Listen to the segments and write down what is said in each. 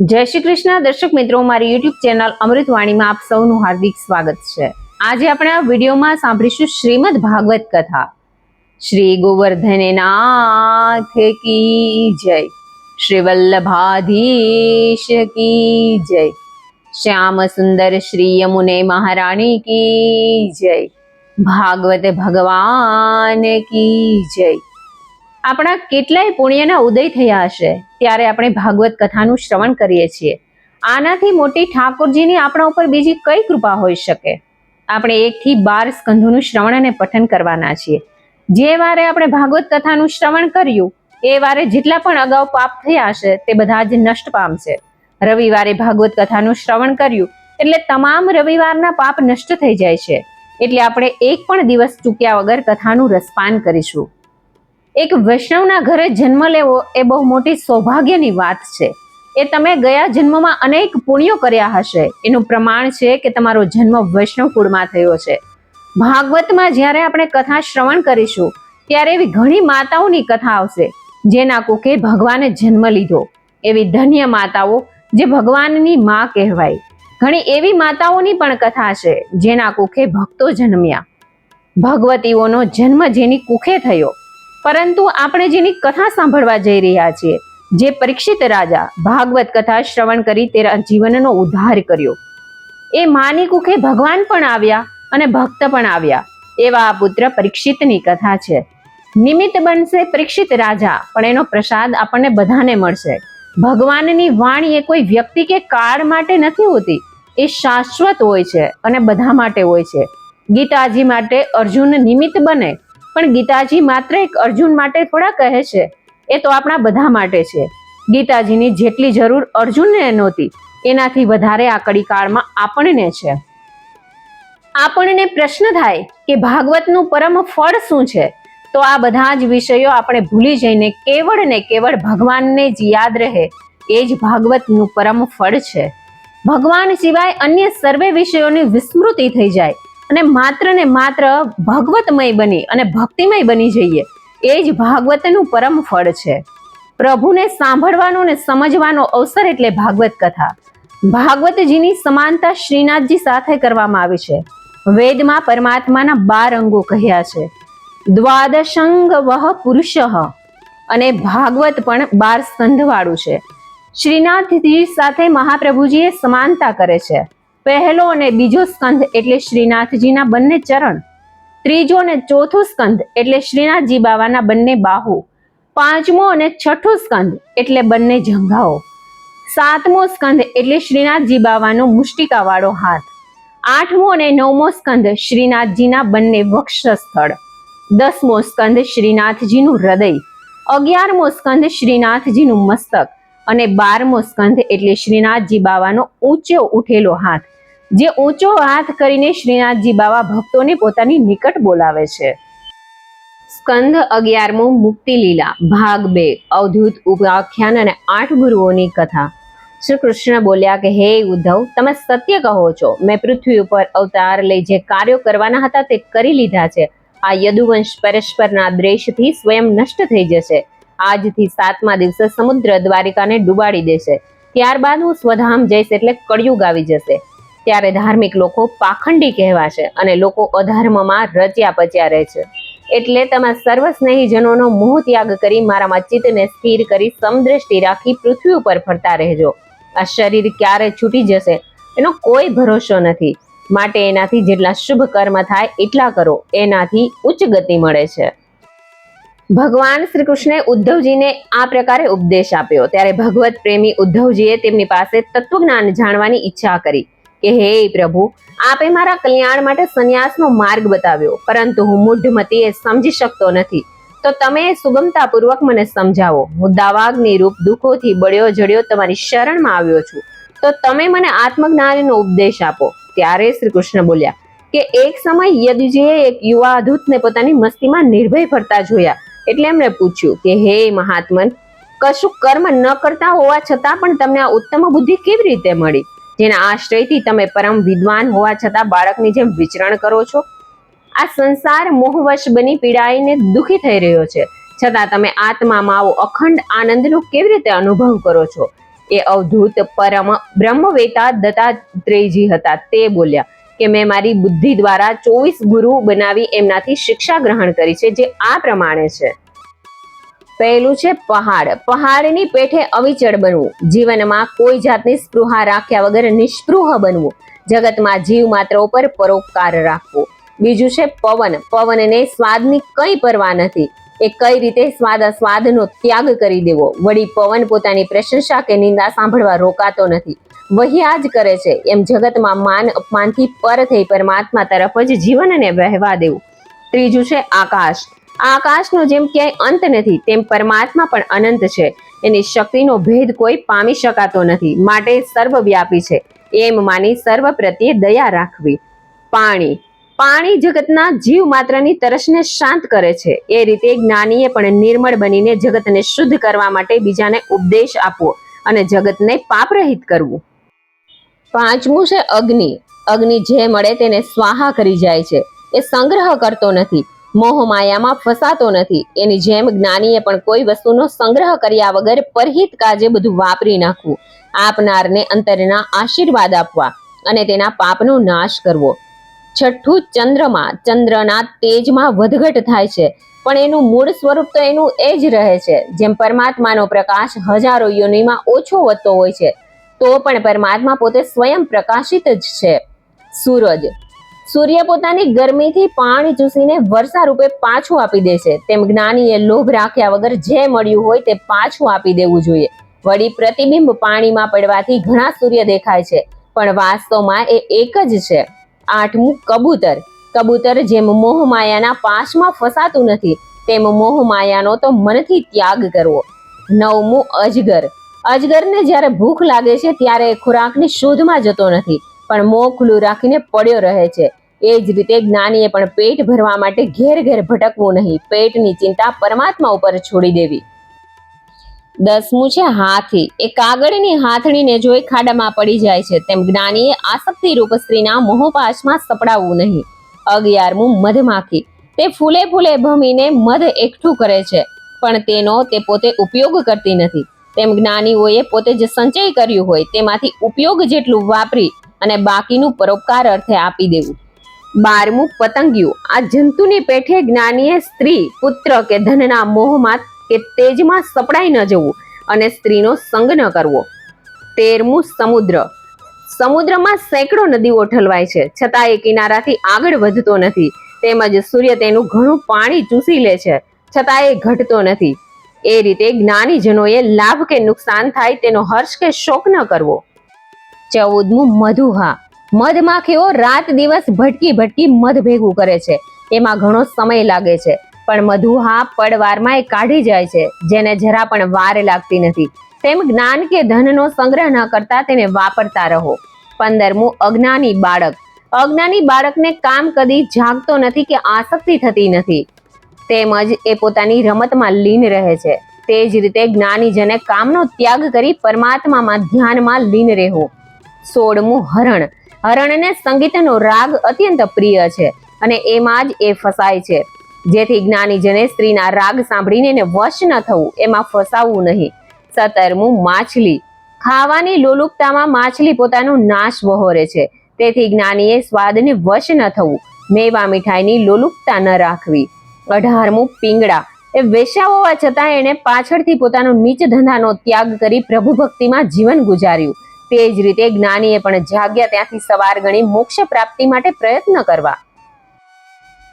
જય શ્રી કૃષ્ણ. દર્શક મિત્રો, મારી યુટ્યુબ ચેનલ અમૃતવાણીમાં આપ સૌનું હાર્દિક સ્વાગત છે. આજે આપણે આ વિડીયોમાં સાંભળીશું શ્રીમદ ભાગવત કથા. શ્રી ગોવર્ધન નાથ કી જય. શ્રી વલ્લભાધીશ કી જય. શ્યામ સુંદર શ્રી યમુને મહારાણી કી જય. ભાગવત ભગવાન કી જય. આપણા કેટલાય પુણ્યના ઉદય થયા હશે, ત્યારે આપણે ભાગવત કથાનું શ્રવણ કરીએ છીએ. આનાથી મોટી ઠાકોરજીની આપણા ઉપર બીજી કઈ કૃપા હોઈ શકે? આપણે એકથી બાર સ્કંધોનું શ્રવણ અને પઠન કરવાના છીએ. જે વારે આપણે ભાગવત કથાનું શ્રવણ કર્યું, એ વારે જેટલા પણ અગાઉ પાપ થયા હશે, તે બધા જ નષ્ટ પામશે. રવિવારે ભાગવત કથાનું શ્રવણ કર્યું, એટલે તમામ રવિવારના પાપ નષ્ટ થઈ જાય છે. એટલે આપણે એક પણ દિવસ ચૂક્યા વગર કથાનું રસપાન કરીશું. એક વૈષ્ણવના ઘરે જન્મ લેવો એ બહુ મોટી સૌભાગ્યની વાત છે. એ તમે ગયા જન્મમાં અનેક પુણ્યો કર્યા હશે. એનું પ્રમાણ છે કે તમારો જન્મ વૈષ્ણવ કુળમાં થયો છે. ભાગવતમાં જ્યારે આપણે કથા શ્રવણ કરીશું, ત્યારે એવી ઘણી માતાઓની કથા આવશે, જેના કુકે ભગવાને જન્મ લીધો. એવી ધન્ય માતાઓ જે ભગવાનની માં કહેવાય. ઘણી એવી માતાઓની પણ કથા છે, જેના કુખે ભક્તો જન્મ્યા. ભગવતીઓનો જન્મ જેની કુખે થયો. પરંતુ આપણે જેની કથા સાંભળવા જઈ રહ્યા છીએ, જે પરીક્ષિત રાજા ભાગવત કથા શ્રવણ કરી તેના જીવનનો ઉદ્ધાર કર્યો. એ માની કુખે ભગવાન પણ આવ્યા અને ભક્ત પણ આવ્યા. એવા આ પુત્ર પરીક્ષિતની કથા છે. નિમિત્ત બનશે પરીક્ષિત રાજા, પણ એનો પ્રસાદ આપણને બધાને મળશે. ભગવાનની વાણી એ કોઈ વ્યક્તિ કે કાળ માટે નથી હોતી. એ શાશ્વત હોય છે અને બધા માટે હોય છે. ગીતાજી માટે અર્જુન નિમિત્ત બને પણ ગીતાજી માત્ર એક અર્જુન માટે થોડા કહે છે. એ તો આપણા બધા માટે છે. ગીતાજીની જેટલી જરૂર અર્જુનને નહોતી, એનાથી વધારે આ કડીકાળમાં આપણને છે. આપણને પ્રશ્ન થાય કે ભાગવતનું પરમ ફળ શું છે? તો આ બધા જ વિષયો આપણે ભૂલી જઈને કેવળ ને કેવળ ભગવાનને જ યાદ રહે, એ જ ભાગવતનું પરમ ફળ છે. ભગવાન સિવાય અન્ય સર્વે વિષયોની વિસ્મૃતિ થઈ જાય. અને માત્ર ને માત્ર ભગવતમય બની અને ભક્તિમય બની જઈએ. એ જ ભાગવતનું પરમ ફળ છે. પ્રભુને સાંભળવાનો ને સમજવાનો અવસર એટલે ભાગવત કથા. ભાગવતજીની સમાનતા શ્રીનાથજી સાથે કરવામાં આવી છે. વેદમાં પરમાત્માના બાર અંગો કહ્યા છે. દ્વાદશંગ વહ પુરુષ અને ભાગવત પણ બાર સ્કંધવાળું છે. શ્રીનાથજી સાથે મહાપ્રભુજીએ સમાનતા કરે છે. પહેલો અને બીજો સ્કંધ એટલે શ્રીનાથજીના બંને ચરણ. ત્રીજો અને ચોથો સ્કંધ એટલે શ્રીનાથજી બાવાના બંને બાહુ. પાંચમો અને છઠ્ઠો સ્કંધ એટલે બંને જંઘાઓ. સાતમો સ્કંધ એટલે શ્રીનાથજી બાવાનો મુષ્ટિકાવાળો હાથ. આઠમો અને નવમો સ્કંધ શ્રીનાથજીના બંને વક્ષસ્થળ. દસમો સ્કંધ શ્રીનાથજીનું હૃદય. અગિયારમો સ્કંધ શ્રીનાથજીનું મસ્તક. અને બારમો સ્કંધ એટલે શ્રીનાથજી બાવાનો ઊંચો ઉઠેલો હાથ. જે ઊંચો હાથ કરીને શ્રીનાથજી બાવા ભક્તોને પોતાની નિકટ બોલાવે છે. સ્કંદ અગિયારમો મુક્તિ લીલા ભાગ બે, અવધૂત ઉપાખ્યાન અને આઠ ગુરુઓની કથા. શ્રી કૃષ્ણ બોલ્યા કે, હે ઉદ્ધવ, તમે સત્ય કહો છો. મેં પૃથ્વી ઉપર અવતાર લઈ જે કાર્યો કરવાના હતા તે કરી લીધા છે. આ યદુવંશ પરસ્પરના દ્વેષથી સ્વયં નષ્ટ થઈ જશે. આજથી સાતમા દિવસે સમુદ્ર દ્વારિકાને ડુબાડી દેશે. ત્યારબાદ હું સ્વધામ જઈશ એટલે કળિયુગ આવી જશે. ત્યારે ધાર્મિક લોકો પાખંડી કહેવાશે અને લોકો અધર્મમાં રચ્યા પચ્યા રહે છે. એટલે તમે સર્વ સ્નેહીજનોનો મોહ ત્યાગ કરી મારામાં ચિત્તને સ્થિર કરી સમદ્રષ્ટિ રાખી પૃથ્વી ઉપર ફરતા રહેજો. આ શરીર ક્યારે છૂટી જશે એનો કોઈ ભરોસો નથી. માટે એનાથી જેટલા શુભ કર્મ થાય એટલા કરો. એનાથી ઉચ્ચ ગતિ મળે છે. ભગવાન શ્રી કૃષ્ણે ઉદ્ધવજીને આ પ્રકારે ઉપદેશ આપ્યો. ત્યારે ભગવત પ્રેમી ઉદ્ધવજીએ તેમની પાસે તત્વજ્ઞાન જાણવાની ઈચ્છા કરી કે, હે પ્રભુ, આપે મારા કલ્યાણ માટે સંન્યાસનો માર્ગ બતાવ્યો, પરંતુ હું મૂઢમતીએ સમજી શકતો નથી. તો તમે સુગમતાપૂર્વક મને સમજાવો. હું દાવાગ્નિ રૂપ દુઃખોથી બળ્યો જડ્યો તમારી શરણમાં આવ્યો છું. તો તમે મને આત્મજ્ઞાનનો ઉપદેશ આપો. ત્યારે શ્રી કૃષ્ણ બોલ્યા કે, એક સમય યદુજીએ એક યુવા અધૂતને પોતાની મસ્તીમાં નિર્ભય ફરતા જોયા. એટલે એમણે પૂછ્યું કે, હે મહાત્મન કશું કર્મ ન કરતા હોવા છતાં પણ તમને આ ઉત્તમ બુદ્ધિ કેવી રીતે મળી? જેના આશ્રયથી તમે પરમ વિદ્વાન હોવા છતાં બાળકની જેમ વિચરણ કરો છો? આ સંસાર મોહવશ બની પીડાઈને દુખી થઈ રહ્યો છે. છતાં તમે આત્મામાં આવો અખંડ આનંદનો કેવી રીતે અનુભવ કરો છો? એ અવધૂત પરમ બ્રહ્મવેતા દત્તાત્રેયજી હતા. તે બોલ્યા કે મેં મારી બુદ્ધિ દ્વારા ચોવીસ ગુરુ બનાવી એમનાથી શિક્ષા ગ્રહણ કરી છે, જે આ પ્રમાણે છે. પહેલું છે પહાડ. પહાડની પેઠે અવિચળ બનવું. જીવનમાં કોઈ જાતની સ્પૃહા રાખ્યા વગર નિષ્પૃહ બનવું. જગતમાં જીવ માત્ર ઉપર પરોપકાર રાખવો. બીજું છે પવન. પવનને સ્વાદની કઈ પરવા નથી. એ કઈ રીતે સ્વાદ સ્વાદનો ત્યાગ કરી દેવો? વળી પવન પોતાની પ્રશંસા કે નિંદા સાંભળવા રોકાતો નથી. વહ્યા જ કરે છે. એમ જગતમાં માન અપમાનથી પર થઈ પરમાત્મા તરફ જ જીવનને વહેવા દેવું. ત્રીજું છે આકાશ. આકાશનો જેમ ક્યાંય અંત નથી, તેમ પરમાત્મા પણ અનંત છે. એની શક્તિનો ભેદ કોઈ પામી શકાતો નથી. માટે સર્વવ્યાપી છે. એમ માની સર્વ પ્રત્યે દયા રાખવી. પાણી. પાણી જગતના જીવ માત્રની તરસને શાંત કરે છે. એ રીતે જ્ઞાનીએ પણ નિર્મળ બનીને જગતને શુદ્ધ કરવા માટે બીજાને ઉપદેશ આપવો અને જગતને પાપરહિત કરવું. પાંચમું છે અગ્નિ. અગ્નિ જે મળે તેને સ્વાહા કરી જાય છે. એ સંગ્રહ કરતો નથી. મોહ માયામાં ફસાતો નથી. એની જેમ જ્ઞાનીએ પણ કોઈ વસ્તુનો સંગ્રહ કર્યા વગર પરહિત કાજે બધું વાપરી નાખવું. આપનારને અંતરના આશીર્વાદ આપવા અને તેના પાપનો નાશ કરવો. છઠ્ઠું ચંદ્રમાં. ચંદ્રના તેજમાં વધઘટ થાય છે. પણ એનું મૂળ સ્વરૂપ તો એનું એ જ રહે છે. જેમ પરમાત્માનો પ્રકાશ હજારો યોનિમાં ઓછો વધતો હોય છે, તો પણ પરમાત્મા પોતે સ્વયં પ્રકાશિત જ છે. સૂરજ. સૂર્ય પોતાની ગરમીથી પાણી ચૂસીને વર્ષા રૂપે પાછું આપી દે છે. તેમ જ્ઞાનીએ લોભ રાખ્યા વગર જે મળ્યું હોય તે પાછું આપી દેવું જોઈએ. વળી પ્રતિબિંબ પાણીમાં પડવાથી ઘણા સૂર્ય દેખાય છે, પણ વાસ્તવમાં એ એક જ છે. આઠમું કબૂતર. કબૂતર જેમ મોહમાયાના પાંચમાં ફસાતું નથી, તેમ મોહમાયાનો તો મનથી ત્યાગ કરવો. નવમું અજગર. અજગરને જ્યારે ભૂખ લાગે છે ત્યારે ખોરાકની શોધમાં જતો નથી, પણ મોં ખુલ્લું રાખીને પડ્યો રહે છે. એ જ રીતે જ્ઞાનીએ પણ પેટ ભરવા માટે ઘેર ઘેર ભટકવું નહીં, પેટની ચિંતા પરમાત્મા ઉપર છોડી દેવી. દસમું છે હાથી. એ કાગળની હાથણીને જોઈ ખાડામાં પડી જાય છે. તેમ જ્ઞાનીએ આસક્તિ રૂપ સ્ત્રીના મોહપાશમાં સપડાવવું નહીં. અગિયારમું મધમાખી. તે ફૂલે ફૂલે ભમીને મધ એકઠું કરે છે, પણ તેનો તે પોતે ઉપયોગ કરતી નથી. તેમ જ્ઞાનીઓએ પોતે જે સંચય કર્યું હોય તેમાંથી ઉપયોગ જેટલું વાપરી અને બાકીનું પરોપકાર અર્થે આપી દેવું. બારમું પતંગિયું. આ જંતુની પેઠે જ્ઞાનીએ સ્ત્રી, પુત્ર કે ધનના મોહમાં કે તેજમાં સપડાઈ ન જવું અને સ્ત્રીનો સંગ ન કરવો. તેરમું સમુદ્ર. સમુદ્રમાં સેંકડો નદીઓ ઠલવાય છે. છતાં એ કિનારાથી આગળ વધતો નથી. તેમજ સૂર્ય તેનું ઘણું પાણી ચૂસી લે છે. છતાં એ ઘટતો નથી. એ રીતે જ્ઞાનીજનોએ લાભ કે નુકસાન થાય તેનો હર્ષ કે શોક ન કરવો. ચૌદમું મધુહા મધમાખીઓ રાત દિવસ ભટકી ભટકી મધ ભેગું કરે છે. એમાં ઘણો સમય લાગે છે. પણ મધુહા પડવારમાં એ કાઢી જાય છે, જેને જરા પણ વાર લાગતી નથી. તેમ જ્ઞાન કે ધનનો સંગ્રહ ન કરતા તેને વાપરતા રહો. પંદરમું, અજ્ઞાની બાળક. અજ્ઞાની બાળકને કામ કદી જાગતો નથી કે આસક્તિ થતી નથી. તેમજ એ પોતાની રમતમાં લીન રહે છે. તે જ રીતે જ્ઞાનીજને કામનો ત્યાગ કરી પરમાત્મામાં ધ્યાનમાં લીન રહેવું. સોળમું, હરણ. હરણને સંગીતનો રાગ અત્યંત પ્રિય છે અને એમાં જ એ ફસાય છે. જેથી જ્ઞાનીજને સ્ત્રીના રાગ સાંભળીને એને વશ ન થવું, એમાં ફસાવવું નહીં. સતરમું માછલી. ખાવાની લોલુપતામાં માછલી પોતાનો નાશ વહોરે છે. તેથી જ્ઞાનીએ સ્વાદને વશ ન થવું, મેવા મીઠાઈની લોલુપતા ન રાખવી. અઢારમું પીંગડા એ વેશ્યા હોવા છતાં એણે પાછળથી પોતાનો નીચ ધંધાનો ત્યાગ કરી પ્રભુ ભક્તિમાં જીવન ગુજાર્યું. તે જ રીતે જ્ઞાનીએ પણ જાગ્યા ત્યાંથી સવાર ગણી મોક્ષ પ્રાપ્તિ માટે પ્રયત્ન કરવા.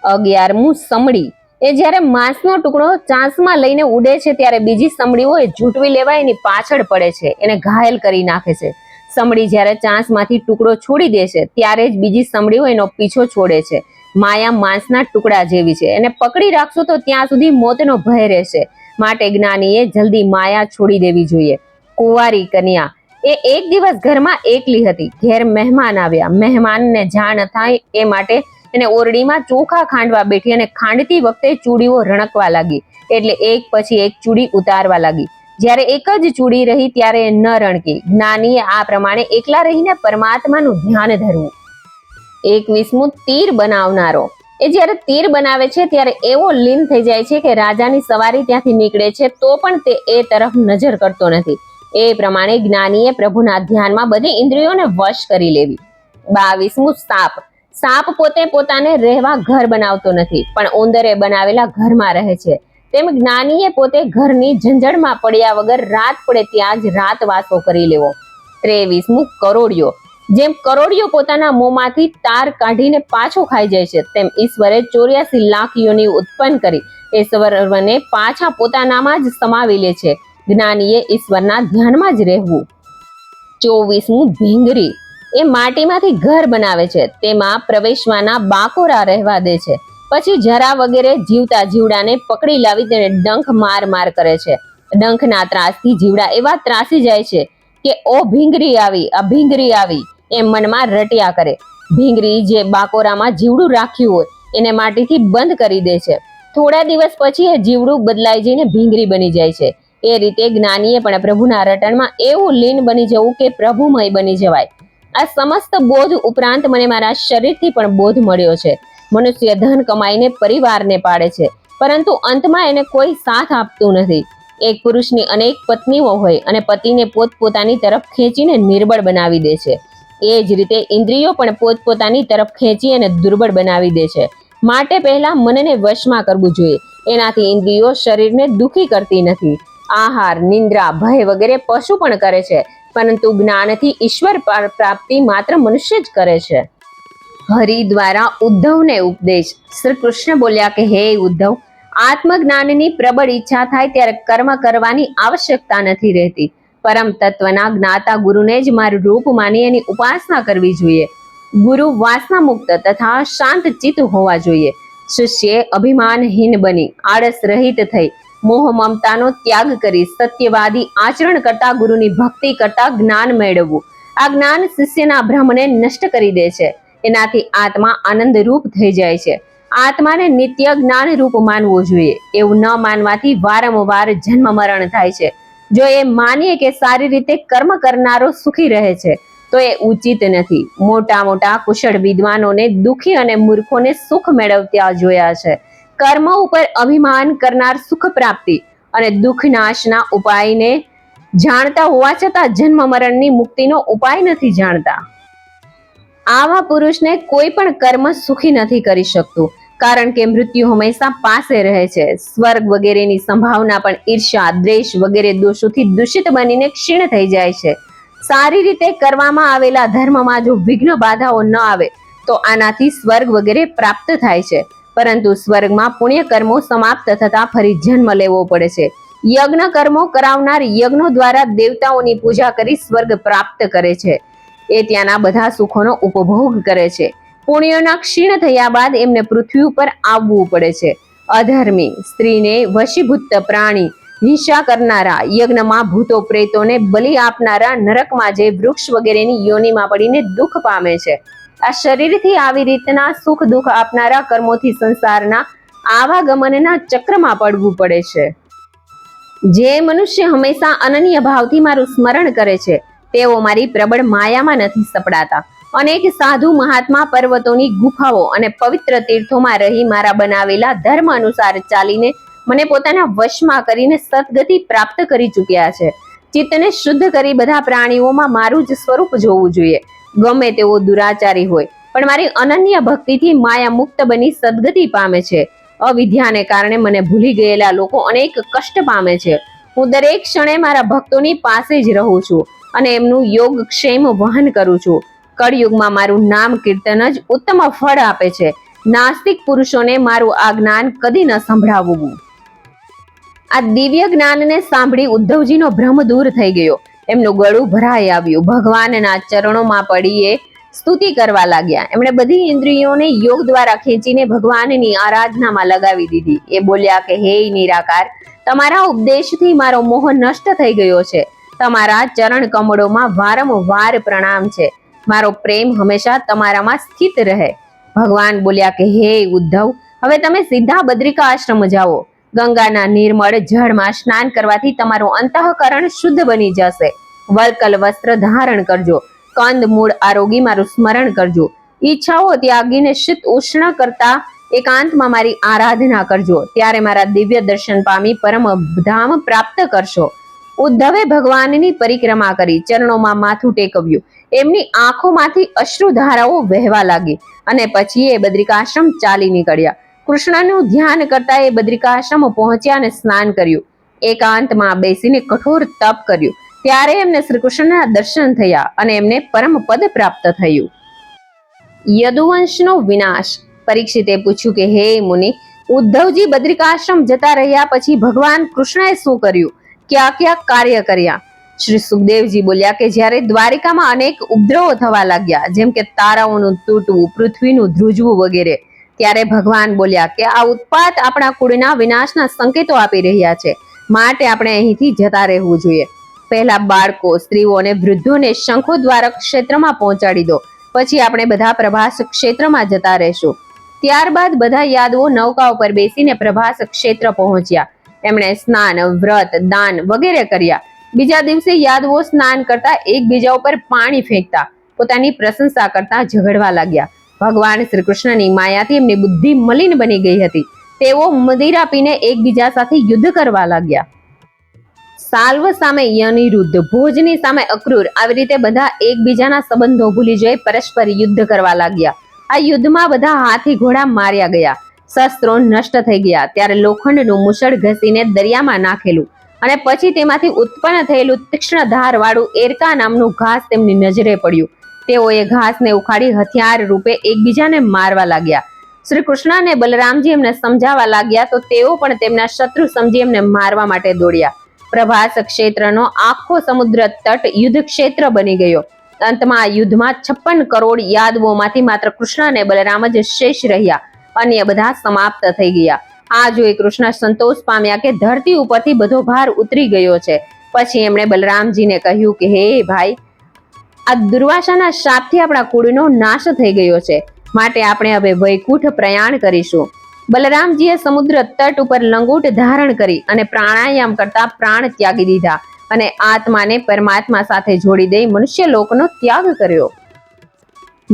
અગિયારમું સમડી. એ જ્યારે માંસનો ટુકડો ચાંસમાં લઈને ઉડે છે, ત્યારે બીજી સમડીઓ એ ઝૂંટવી લેવા એની પાછળ પડે છે, એને ઘાયલ કરી નાખે છે. સમડી જ્યારે ચાંસમાંથી ટુકડો છોડી દે છે, ત્યારે જ બીજી સમડીઓ એનો પીછો છોડે છે. માયા માંસના ટુકડા જેવી છે. એને પકડી રાખશો તો ત્યાં સુધી મોતનો ભય રહેશે. માટે જ્ઞાનીએ જલ્દી માયા છોડી દેવી જોઈએ. કુંવારી કન્યા. એ એક દિવસ ઘરમાં એકલી હતી. ઘેર મહેમાન આવ્યા. મહેમાનને જાણ થાય એ માટે એને ઓરડીમાં ચોખા ખાંડવા બેઠી અને ખાંડતી વખતે ચૂડીઓ રણકવા લાગી. એટલે એક પછી એક ચૂડી ઉતારવા લાગી. જ્યારે એક જ ચૂડી રહી ત્યારે ન રણકી. જ્ઞાનીએ આ પ્રમાણે એકલા રહીને પરમાત્માનું ધ્યાન ધરવું. એકવીસમું તીર બનાવનારો. એ જ્યારે તીર બનાવે છે ત્યારે એવો લીન થઈ જાય છે કે રાજાની સવારી ત્યાંથી નીકળે છે તો પણ તે એ તરફ નજર કરતો નથી. એ પ્રમાણે જ્ઞાનીએ પ્રભુના ધ્યાનમાં બધી ઇન્દ્રિયોને વશ કરી લેવી. બાવીસમું સાપ. સાપ પોતે પોતાને રહેવા ઘર બનાવતો નથી, પણ ઉંદરે બનાવેલા ઘરમાં રહે છે. તેમ જ્ઞાનીએ પોતે ઘરની ઝંઝડમાં પડ્યા વગર રાત પડે ત્યાં જ રાત વાસો કરી લેવો. ત્રેવીસમું કરોડિયો. જેમ કરોડિયો પોતાના મોંમાંથી તાર કાઢીને પાછો ખાઈ જાય છે, તેમ ઈશ્વરે ચોર્યાસી લાખ યોની ઉત્પન્ન કરી સર્વને પાછા પોતાનામાં જ સમાવી લે છે. જ્ઞાનીએ ઈશ્વરના ધ્યાનમાં જ રહેવું. ચોવીસમું ભીંગરી. એ માટીમાંથી ઘર બનાવે છે. તેમાં પ્રવેશવાના બાકોરા રહેવા દે છે. પછી જરા વગેરે જીવતા જીવડાને પકડી લાવી તેને ડંખ માર માર કરે છે. ડંખના ત્રાસથી જીવડા એવા ત્રાસી જાય છે કે, ઓ ભીંગરી આવી, આ ભીંગરી આવી. એમ મનમાં રટ્યા કરે. ભીંગરી જે બાકોરામાં જીવડું રાખ્યું હોય, એને માટીથી બંધ કરી દે છે. થોડા દિવસ પછી એ જીવડું બદલાઈ જઈને ભીંગરી બની જાય છે. એ રીતે જ્ઞાનીએ પણ પ્રભુના રટણમાં એવું લીન બની જવું કે પ્રભુમય બની જવાય. આ સમસ્ત બોધ ઉપરાંત મને મારા શરીરથી પણ બોધ મળ્યો છે. મનુષ્ય ધન કમાઈને પરિવારને પાડે છે, પરંતુ અંતમાં એને કોઈ સાથ આપતું નથી. એક પુરુષની અનેક પત્નીઓ હોય અને પતિને પોતપોતાની તરફ ખેંચીને નિર્બળ બનાવી દે છે. એ જ રીતે ઇન્દ્રિયો પણ પોતપોતાની તરફ ખેંચી અને દુર્બળ બનાવી દે છે. માટે પહેલા મનને વશમાં કરવું જોઈએ. એનાથી ઇન્દ્રિયો શરીરને દુખી કરતી નથી. આહાર, નિંદ્રા, ભય વગેરે પશુ પણ કરે છે. પરંતુ જ્ઞાનથી ઈશ્વર પ્રાપ્તિ માત્ર મનુષ્ય જ કરે છે. હરિ દ્વારા ઉદ્ધવને ઉપદેશ. શ્રી કૃષ્ણ બોલ્યા કે, હે ઉદ્ધવ, આત્મજ્ઞાનની પ્રબળ ઈચ્છા થાય ત્યારે કર્મ કરવાની આવશ્યકતા નથી રહેતી. પરમ તત્વના જ્ઞાતા ગુરુને જ મારું રૂપ માની એની ઉપાસના કરવી જોઈએ. ગુરુ વાસના મુક્ત તથા શાંત ચિત્ત હોવા જોઈએ. શિષ્યે અભિમાનહીન બની, આળસ રહિત થઈ મોહ મમતાનો ત્યાગ કરી સત્યવાદી આચરણ કરતા ગુરુની ભક્તિ કરતા જ્ઞાન મેળવવું. આ જ્ઞાન શિષ્યના ભ્રમને નષ્ટ કરી દે છે. એનાથી આત્મા આનંદરૂપ થઈ જાય છે. આત્માને નિત્ય જ્ઞાન રૂપ માનવું જોઈએ. એવું ન માનવાથી વારંવાર જન્મ મરણ થાય છે. જો એ માનીએ કે સારી રીતે કર્મ કરનારો સુખી રહે છે, તો એ ઉચિત નથી. મોટા મોટા કુશળ વિદ્વાનોને દુખી અને મૂર્ખોને સુખ મેળવતા જોયા છે. કર્મ ઉપર અભિમાન કરનાર સુખ પ્રાપ્તિ અને દુઃખ નાશના ઉપાયને જાણતા હોવા છતાં જન્મ મરણની મુક્તિનો ઉપાય નથી જાણતા. આવા પુરુષને કોઈ પણ કર્મ સુખી નથી કરી શકતું, કારણ કે મૃત્યુ હંમેશા પાસે રહે છે. સ્વર્ગ વગેરેની સંભાવના પણ ઈર્ષા દ્વેષ વગેરે દોષોથી દૂષિત બનીને ક્ષીણ થઈ જાય છે. સારી રીતે કરવામાં આવેલા ધર્મમાં જો વિઘ્ન બાધાઓ ન આવે, તો આનાથી સ્વર્ગ વગેરે પ્રાપ્ત થાય છે. પરંતુ સ્વર્ગમાં પુણ્ય કર્મો સમાપ્ત થતા ફરી જન્મ લેવો પડે છે. યજ્ઞ કર્મો કરાવનાર યજ્ઞો દ્વારા દેવતાઓની પૂજા કરી સ્વર્ગ પ્રાપ્ત કરે છે. એ ત્યાંના બધા સુખોનો ઉપભોગ કરે છે. પુણ્યોના ક્ષીણ થયા બાદ એમને પૃથ્વી ઉપર આવવું પડે છે. અધર્મી, સ્ત્રીને વશીભૂત પ્રાણી હિંસા કરનારા, યજ્ઞમાં ભૂતો પ્રેતોને બલિ આપનારા નરકમાં જે વૃક્ષ વગેરેની યોનિમાં પડીને દુઃખ પામે છે. આ શરીરથી આવી રીતના સુખ દુઃખ આપનારા કર્મોથી સંસારના આવાગમનના ચક્રમાં પડવું પડે છે. જે મનુષ્ય હંમેશા અનન્ય ભાવથી મારું સ્મરણ કરે છે, તેઓ મારી પ્રબળ માયામાં નથી સપડાતા. અનેક સાધુ મહાત્મા પર્વતોની ગુફાઓ અને પવિત્ર તીર્થોમાં રહી મારા બનાવેલા ધર્મ અનુસાર ચાલીને મને પોતાના વશમાં કરીને સદગતિ પ્રાપ્ત કરી ચૂક્યા છે. ચિત્તને શુદ્ધ કરી બધા પ્રાણીઓમાં મારું જ સ્વરૂપ જોવું જોઈએ. ગમે તેવો દુરાચારી હોય. પણ મારી અનન્ય ભક્તિથી માયા મુક્ત બની સદગતિ પામે છે. અવિદ્યાને કારણે મને ભૂલી ગયેલા લોકો અનેક કષ્ટ પામે છે. હું દરેક ક્ષણે મારા ભક્તોની પાસે જ રહું છું અને એમનું યોગ ક્ષેમ વહન કરું છું. કળયુગમાં મારું નામ કીર્તન જ ઉત્તમ ફળ આપે છે. નાસ્તિક પુરુષોને મારું આ જ્ઞાન કદી ન સંભળાવવું. આ દિવ્ય જ્ઞાનને સાંભળી ઉદ્ધવજીનો ભ્રમ દૂર થઈ ગયો. એમનું ગળું ભરાઈ આવ્યું. ભગવાનના ચરણોમાં પડીએ સ્તુતિ કરવા લાગ્યા. એમણે બધી ઇન્દ્રિયોને યોગ દ્વારા ખેંચીને ભગવાનની આરાધનામાં લગાવી દીધી. એ બોલ્યા કે, હે નિરાકાર, તમારા ઉપદેશથી મારો મોહ નષ્ટ થઈ ગયો છે. તમારા ચરણ કમળોમાં વારંવાર પ્રણામ છે. મારો પ્રેમ હંમેશા તમારામાં સ્થિત રહે. ભગવાન બોલ્યા કે, હે ઉદ્ધવ, હવે તમે સીધા બદ્રિકા આશ્રમ જાઓ. ગંગાના નિર્મળ જળમાં સ્નાન કરવાથી તમારું અંતઃકરણ શુદ્ધ બની જશે. વલકલ વસ્ત્ર ધારણ કરજો. કંદ મૂળ આરોગી મારું સ્મરણ કરજો. ઈચ્છાઓ ત્યાગીને શીત ઉષ્ણ કરતા એકાંતમાં મારી આરાધના કરજો. ત્યારે મારા દિવ્ય દર્શન પામી પરમ ધામ પ્રાપ્ત કરશો. ઉદ્ધવે ભગવાનની પરિક્રમા કરી, ચરણોમાં માથું ટેકવ્યું. એમની આંખોમાંથી અશ્રુધારાઓ વહેવા લાગી અને પછી એ બદ્રિકાશ્રમ ચાલી નીકળ્યા. કૃષ્ણનું ધ્યાન કરતા એ બદ્રિકાશ્રમ પહોંચ્યા અને સ્નાન કર્યું. એકાંતમાં બેસીને કઠોર તપ કર્યું. ત્યારે એમને શ્રી કૃષ્ણના દર્શન થયા અને એમને પરમ પદ પ્રાપ્ત થયું. યદુવંશનો વિનાશ. પરીક્ષિતે પૂછ્યું કે, હે મુનિ, ઉદ્ધવજી બદ્રિકાશ્રમ જતા રહ્યા પછી ભગવાન કૃષ્ણએ શું કર્યું? કયા કયા કાર્ય કર્યા? શ્રી સુખદેવજી બોલ્યા કે, જ્યારે દ્વારિકામાં અનેક ઉપદ્રવો થવા લાગ્યા, જેમ કે તારાઓનું તૂટવું, પૃથ્વીનું ધ્રુજવું વગેરે ત્યારે ભગવાન બોલ્યા કે આ ઉત્પાત આપણા કુળના વિનાશના સંકેતો આપી રહ્યા છે. માટે આપણે અહીંથી જતા રહેવું જોઈએ. પહેલા બાળકો, સ્ત્રીઓ અને વૃદ્ધોને શંખો દ્વારા ક્ષેત્રમાં પહોંચાડી દો. પછી આપણે બધા પ્રભાસ ક્ષેત્રમાં જતા રહેશું. ત્યારબાદ બધા યાદવો નૌકા ઉપર બેસીને પ્રભાસ ક્ષેત્ર પહોંચ્યા. એમણે સ્નાન, વ્રત, દાન વગેરે કર્યા. બીજા દિવસે યાદવો સ્નાન કરતા એકબીજા ઉપર પાણી ફેંકતા. પોતાની પ્રશંસા કરતા ઝઘડવા લાગ્યા. ભગવાન શ્રી કૃષ્ણની માયાથી એમની બુદ્ધિ મલિન બની ગઈ હતી. તેઓ મદિરા પીને એકબીજા સાથે યુદ્ધ કરવા લાગ્યા. સાલ્વ સામે યનિરુદ્ધ, ભોજની સામે અક્રૂર, આવી રીતે બધા એકબીજાના સંબંધો ભૂલી જઈ પરસ્પર યુદ્ધ કરવા લાગ્યા. આ યુદ્ધમાં બધા હાથી ઘોડા માર્યા ગયા. શસ્ત્રો નષ્ટ થઈ ગયા. ત્યારે લોખંડનું મુસળ ઘસીને દરિયામાં નાખેલું અને પછી તેમાંથી ઉત્પન્ન થયેલું તીક્ષ્ણ ધાર વાળું એરકા નામનું ઘાસ તેમની નજરે પડ્યું. તેઓ ઘાસને ઉખાડી હથિયાર રૂપે એકબીજાને મારવા લાગ્યા. શ્રી કૃષ્ણ અને બલરામજી એમને સમજાવવા લાગ્યા તો તેઓ પણ તેમના શત્રુ સમજી એમને મારવા માટે દોડ્યા. પ્રભાસ ક્ષેત્રનો આખો સમુદ્ર તટ યુદ્ધ ક્ષેત્ર બની ગયો. અંતમાં યુદ્ધમાં છપ્પન કરોડ યાદવોમાંથી માત્ર કૃષ્ણ અને બલરામ જ શેષ રહ્યા. અન્ય બધા સમાપ્ત થઈ ગયા. આ જોઈ કૃષ્ણ સંતોષ પામ્યા કે ધરતી ઉપરથી બધો ભાર ઉતરી ગયો છે. પછી એમણે બલરામજીને કહ્યું કે, હે ભાઈ આ દુર્વાસાના શાપથી આપણા કુળનો નાશ થઈ ગયો છે. માટે આપણે હવે વૈકુંઠ પ્રયાણ કરીશું. બલરામજીએ સમુદ્ર તટ ઉપર લંગૂટ ધારણ કરી અને પ્રાણાયામ કરતા પ્રાણ ત્યાગી દીધા અને આત્માને પરમાત્મા સાથે જોડી દઈ મનુષ્ય લોકનો ત્યાગ કર્યો.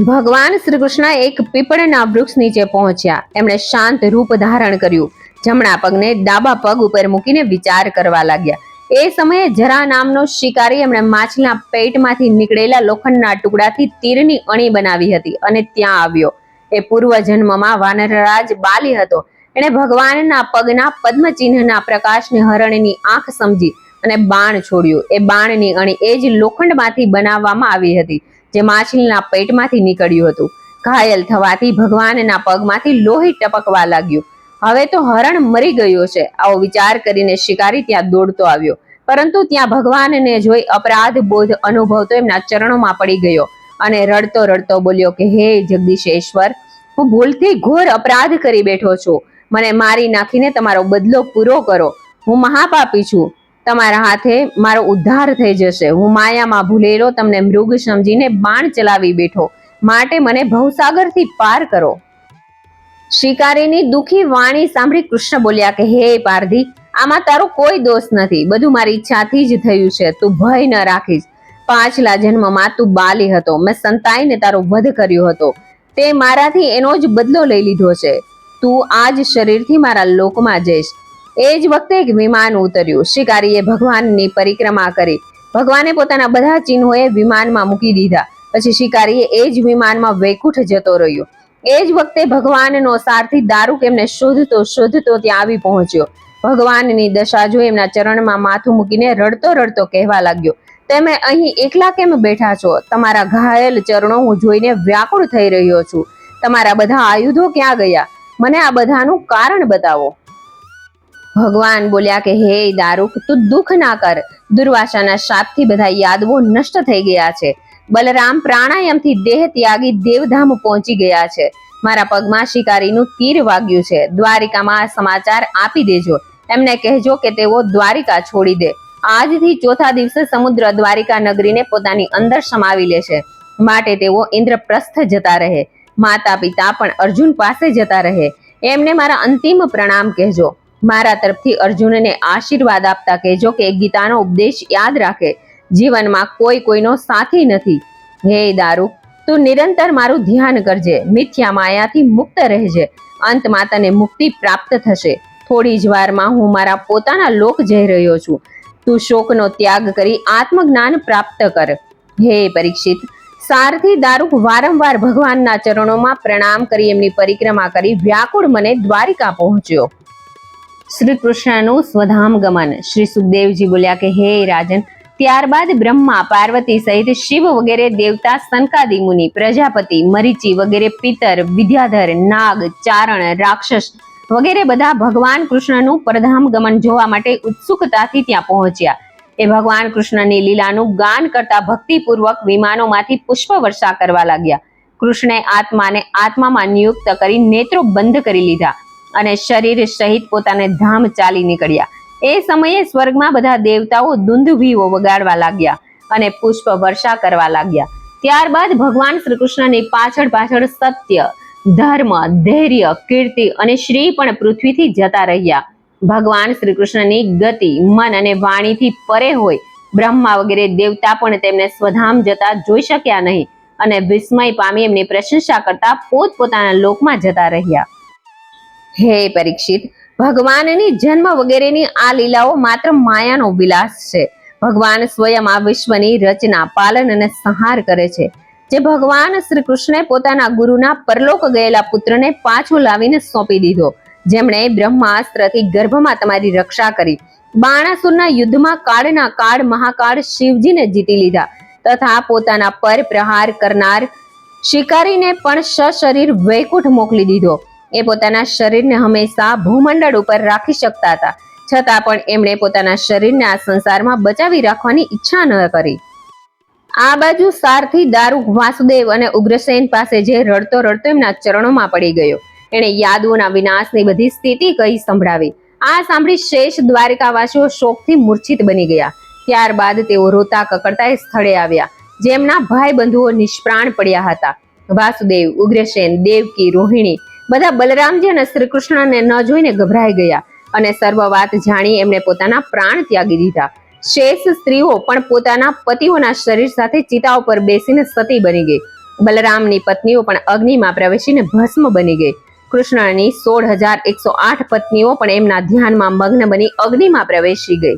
ભગવાન શ્રી કૃષ્ણ એક પીપળના વૃક્ષ નીચે પહોંચ્યા. એમણે શાંત રૂપ ધારણ કર્યું. જમણા પગને ડાબા પગ ઉપર મૂકીને વિચાર કરવા લાગ્યા. એ સમયે જરા નામનો શિકારી એમણે માછલીના પેટમાંથી નીકળેલા લોખંડના ટુકડાથી તીરની અણી બનાવી હતી અને ત્યાં આવ્યો. એ પૂર્વ જન્મમાં વાનરરાજ બાલી હતો. એણે ભગવાનના પગના પદ્મચિહ્નના પ્રકાશને હરણની આંખ સમજી અને બાણ છોડ્યું. એ બાણની અણી એ જ લોખંડમાંથી બનાવવામાં આવી હતી, જે માછલીના પેટમાંથી નીકળ્યું હતું. ઘાયલ થવાથી ભગવાનના પગમાંથી લોહી ટપકવા લાગ્યું. હવે તો હરણ મરી ગયો છે. આવો વિચાર કરીને શિકારી ત્યાં દોડતો આવ્યો. પરંતુ ત્યાં ભગવાનને જોઈ અપરાધ બોધ અનુભવતો એમના ચરણોમાં પડી ગયો અને રડતો રડતો બોલ્યો કે, હે જગદીશેશ્વર, હું ભૂલથી ઘોર અપરાધ કરી બેઠો છું. મને મારી નાખીને તમારો બદલો પૂરો કરો. હું મહાપાપી છું. તમારા હાથે મારો ઉદ્ધાર થઈ જશે. હું માયામાં ભૂલેલો તમને મૃગ સમજીને બાણ ચલાવી બેઠો. માટે મને ભવસાગરથી પાર કરો. શિકારીની દુખી વાણી સાંભળી કૃષ્ણ બોલ્યા કે, હે પારધી, આમાં તારો કોઈ દોષ નથી. બધું મારી ઈચ્છાથી જ થયું છે. તું ભય ન રાખીશ. પાછલા જન્મમાં તું બાલી હતો. મેં સંતાઈને તારો વધ કર્યો હતો. તે મારાથી એનો જ બદલો લઈ લીધો છે. તું આ જ શરીરથી મારા લોકમાં જઈશ. એ જ વખતે એક વિમાન ઉતર્યું. શિકારીએ ભગવાનની પરિક્રમા કરી. ભગવાને પોતાના બધા ચિહ્નોએ વિમાનમાં મૂકી દીધા. પછી શિકારીએ એ જ વિમાનમાં વૈકુંઠ જતો રહ્યો. એ જ વખતે ભગવાનનો સારથી દારૂક એમને શોધતો શોધતો ત્યાં આવી પહોંચ્યો. ભગવાનની દશા જોઈ એમના ચરણમાં માથું મૂકીને રડતો રડતો કહેવા લાગ્યો, તમે અહીં એકલા કેમ બેઠા છો? તમારા ઘાયલ ચરણો હું જોઈને વ્યાકુળ થઈ રહ્યો છું. તમારા બધા આયુધો ક્યાં ગયા? મને આ બધાનું કારણ બતાવો. ભગવાન બોલ્યા કે, હે દારૂક, તું દુઃખ ના કર. દુર્વાસાના શાપથી બધા યાદવો નષ્ટ થઈ ગયા છે. બલરામ પ્રાણાયામથી દેહ ત્યાગી દેવધામ પહોંચી ગયા છે. મારા પગમાં શિકારીનું તીર વાગ્યું છે. દ્વારિકામાં સમાચાર આપી દેજો. એમને કહેજો કે તેઓ દ્વારિકા છોડી દે. આજથી ચોથા દિવસે સમુદ્ર દ્વારિકા નગરીને પોતાની અંદર સમાવી લેશે માટે તેઓ ઇન્દ્રપ્રસ્થ જતા રહે. માતા પિતા પણ અર્જુન પાસે જતા રહે. એમને મારા અંતિમ પ્રણામ કહેજો. મારા તરફથી અર્જુનને આશીર્વાદ આપતા કહેજો કે ગીતાનો ઉપદેશ યાદ રાખે. જીવનમાં કોઈ કોઈનો સાથી નથી. હે દારૂ, તું નિરંતર મારું ધ્યાન કરજે. મિથ્યા માયાથી મુક્ત રહેજે. અંતમાં તને મુક્તિ પ્રાપ્ત થશે. થોડી જ વારમાં હું મારા પોતાના લોક જઈ રહ્યો છું. તું શોકનો ત્યાગ કરી આત્મજ્ઞાન પ્રાપ્ત કર. હે પરીક્ષિત, સારથી દારૂક વારંવાર ભગવાનના ચરણોમાં પ્રણામ કરી એમની પરિક્રમા કરી વ્યાકુળ મને દ્વારિકા પહોંચ્યો. શ્રી કૃષ્ણનું સ્વધામ ગમન. શ્રી સુખદેવજી બોલ્યા કે, હે રાજન ત્યારબાદ બ્રહ્મા, પાર્વતી સહિત શિવ વગેરે દેવતા સનકાદી મુનિ, પ્રજાપતિ, મરીચી વગેરે પિતર, વિદ્યાધર, નાગ, ચારણ, રાક્ષસ વગેરે બધા ભગવાન કૃષ્ણનું પરધામ ગમન જોવા માટે ઉત્સુકતાથી ત્યાં પહોંચ્યા. એ ભગવાન કૃષ્ણની લીલાનું ગાન કરતા ભક્તિપૂર્વક વિમાનોમાંથી પુષ્પ વર્ષા કરવા લાગ્યા. કૃષ્ણે આત્માને આત્મામાં નિયુક્ત કરી નેત્રો બંધ કરી લીધા અને શરીર સહિત પોતાને ધામ ચાલી નીકળ્યા. એ સમયે સ્વર્ગમાં બધા દેવતાઓ દુંદુભીઓ વગાડવા લાગ્યા અને પુષ્પ વર્ષા કરવા લાગ્યા. ત્યારબાદ ભગવાન શ્રી કૃષ્ણની પાછળ પાછળ સત્ય, ધર્મ, ધૈર્ય, કીર્તિ અને શ્રી પણ પૃથ્વીથી જતા રહ્યા. ભગવાન શ્રી કૃષ્ણની ગતિ, મન અને વાણીથી પરે હોય. બ્રહ્મા વગેરે દેવતા પણ તેમને સ્વધામ જતા જોઈ શક્યા નહીં અને વિસ્મય પામી એમની પ્રશંસા કરતા પોતપોતાના લોકમાં જતા રહ્યા. હે પરીક્ષિત ભગવાનની જન્મ વગેરેની આ લીલાઓ માત્ર માયાનો વિલાસ છે. ભગવાન સ્વયં આ વિશ્વની રચના, પાલન અને સંહાર કરે છે. જે ભગવાન શ્રી કૃષ્ણે પોતાના ગુરુના પરલોક ગયેલા પુત્રને પાછો લાવીને સોંપી દીધો. જેમણે બ્રહ્માસ્ત્રથી ગર્ભમાં તમારી રક્ષા કરી. બાણાસુરના યુદ્ધમાં કાળના કાળ મહાકાળ શિવજીને જીતી લીધા તથા પોતાના પર પ્રહાર કરનાર શિકારીને પણ સશરીર વૈકુંઠ મોકલી દીધો. એ પોતાના શરીરને હંમેશા ભૂમંડળ ઉપર રાખી શકતા હતા. છતાં પણ એમણે પોતાના શરીરને આ સંસારમાં બચાવી રાખવાની ઈચ્છા ન કરી. આ બાજુ સારથી દારૂ, વાસુદેવ અને ઉગ્રસેન પાસે જે રડતો રડતો એમના ચરણોમાં પડી ગયો. એણે યાદવોના વિનાશની બધી સ્થિતિ કહી સંભળાવી. આ સાંભળી શેષ દ્વારિકાવાસીઓ શોકથી મૂર્છિત બની ગયા. ત્યારબાદ તેઓ રોતા કકડતા એ સ્થળે આવ્યા, જેમના ભાઈ બંધુઓ નિષ્પ્રાણ પડ્યા હતા. વાસુદેવ, ઉગ્રસેન, દેવકી, રોહિણી બધા બલરામજી અને શ્રી કૃષ્ણને ન જોઈને ગભરાઈ ગયા અને સર્વ વાત જાણી એમણે પોતાના પ્રાણ ત્યાગી દીધા. શેષ સ્ત્રીઓ પણ પોતાના પતિઓના શરીર સાથે ચિતા ઉપર બેસીને સતી બની ગઈ. બલરામની પત્નીઓ પણ અગ્નિમાં પ્રવેશીને ભસ્મ બની ગઈ. કૃષ્ણની સોળ હજાર એકસો આઠ પત્નીઓ પણ એમના ધ્યાનમાં મગ્ન બની અગ્નિમાં પ્રવેશી ગઈ.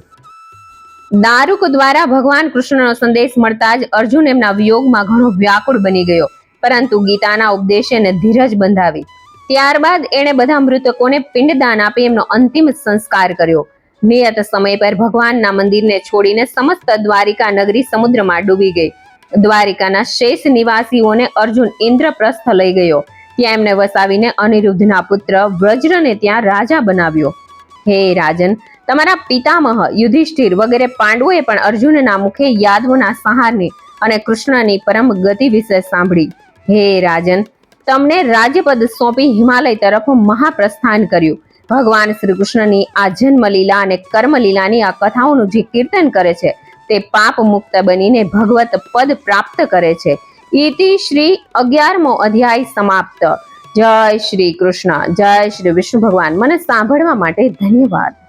દારૂક દ્વારા ભગવાન કૃષ્ણનો સંદેશ મળતા જ અર્જુન એમના વિયોગમાં ઘણો વ્યાકુળ બની ગયો, પરંતુ ગીતાના ઉપદેશે એને ધીરજ બંધાવી. ત્યારબાદ એણે બધા મૃતકોને પિંડદાન આપી એમનો અંતિમ સંસ્કાર કર્યો. નિયત સમય પર ભગવાનના મંદિરને છોડીને સમસ્ત દ્વારિકા નગરી સમુદ્રમાં ડૂબી ગઈ. દ્વારિકાના શેષ નિવાસીઓને અર્જુન ઇન્દ્રપ્રસ્થ લઈ ગયો. ત્યાં એમને વસાવીને અનિરુદ્ધના પુત્ર વ્રજ્રને ત્યાં રાજા બનાવ્યો. હે રાજન, તમારા પિતામહ યુધિષ્ઠિર વગેરે પાંડવોએ પણ અર્જુનના મુખે યાદવોના સંહારની અને કૃષ્ણની પરમ ગતિ વિશે સાંભળી. હે રાજન તમને રાજ્યપદ સોંપી હિમાલય તરફ મહાપ્રસ્થાન કર્યું. ભગવાન શ્રી કૃષ્ણની આ જન્મલીલા અને કર્મલીલાની આ કથાઓનું જે કીર્તન કરે છે, તે પાપ મુક્ત બનીને ભગવત પદ પ્રાપ્ત કરે છે. ઇતિ શ્રી અગિયારમો અધ્યાય સમાપ્ત. જય શ્રી કૃષ્ણ, જય શ્રી વિષ્ણુ ભગવાન. મને સાંભળવા માટે ધન્યવાદ.